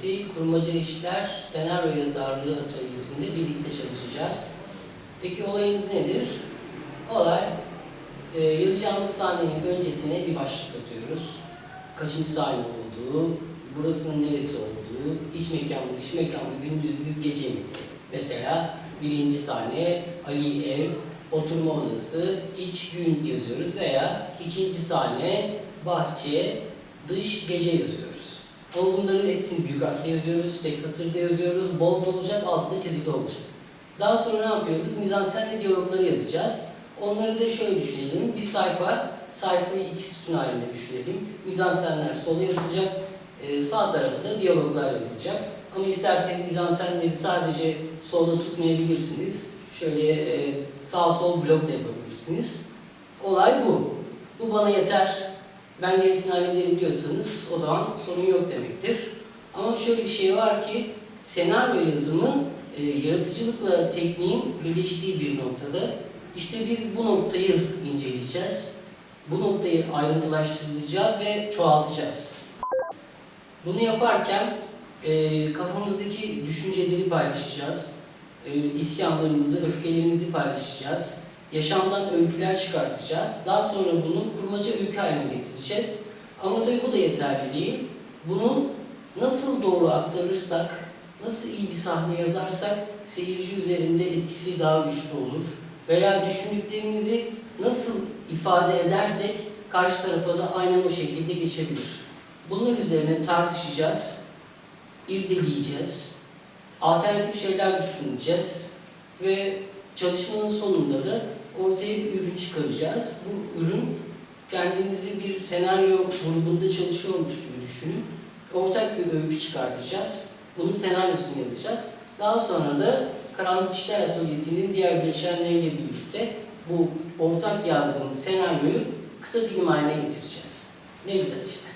Mühendisliği, Kurmaca İşler, Senaryo Yazarlığı Atölyesi'nde birlikte çalışacağız. Peki olayımız nedir? Olay, e, yazacağımız sahnenin öncesine bir başlık atıyoruz. Kaçıncı sahne olduğu, burasının neresi olduğu, iç mekan mı, dış mekan mı, gündüz mü, gece mi? Mesela birinci sahne Ali Ev, oturma odası, iç gün yazıyoruz veya ikinci sahne bahçe, dış gece yazıyoruz. Ama bunları hepsini büyük harfle yazıyoruz, tek satırda yazıyoruz, bold olacak, altında çizikli olacak. Daha sonra ne yapıyoruz? Mizansenle diyalogları yazacağız. Onları da şöyle düşünelim. Bir sayfa, sayfayı iki sütun halinde düşünelim. Mizansenler sola yazılacak, e, sağ tarafa da diyaloglar yazılacak. Ama isterseniz mizansenleri sadece solda tutmayabilirsiniz. Şöyle e, sağ sol blok da yapabilirsiniz. Olay bu. Bu bana yeter. Ben gerisini hallederim diyorsanız o zaman sorun yok demektir. Ama şöyle bir şey var ki senaryo yazımı e, yaratıcılıkla tekniğin birleştiği bir noktada. İşte biz bu noktayı inceleyeceğiz. Bu noktayı ayrıntılaştıracağız ve çoğaltacağız. Bunu yaparken e, kafamızdaki düşünceleri paylaşacağız. E, isyanlarımızı, öfkelerimizi paylaşacağız. Yaşamdan öyküler çıkartacağız. Daha sonra bunu kurmaca öykü haline getireceğiz. Ama tabii bu da yeterli değil. Bunu nasıl doğru aktarırsak, nasıl iyi bir sahne yazarsak seyirci üzerinde etkisi daha güçlü olur. Veya düşündüklerimizi nasıl ifade edersek karşı tarafa da aynen o şekilde geçebilir. Bunlar üzerine tartışacağız, irdeleyeceğiz, alternatif şeyler düşüneceğiz ve çalışmanın sonunda da ortaya bir ürün çıkaracağız. Bu ürün kendinizi bir senaryo grubunda çalışıyormuş gibi düşünün. Ortak bir öykü çıkartacağız. Bunun senaryosunu yazacağız. Daha sonra da Karanlık İşler Atölyesi'nin diğer bileşenleriyle birlikte bu ortak yazdığımız senaryoyu kısa film haline getireceğiz. Ne güzel işte.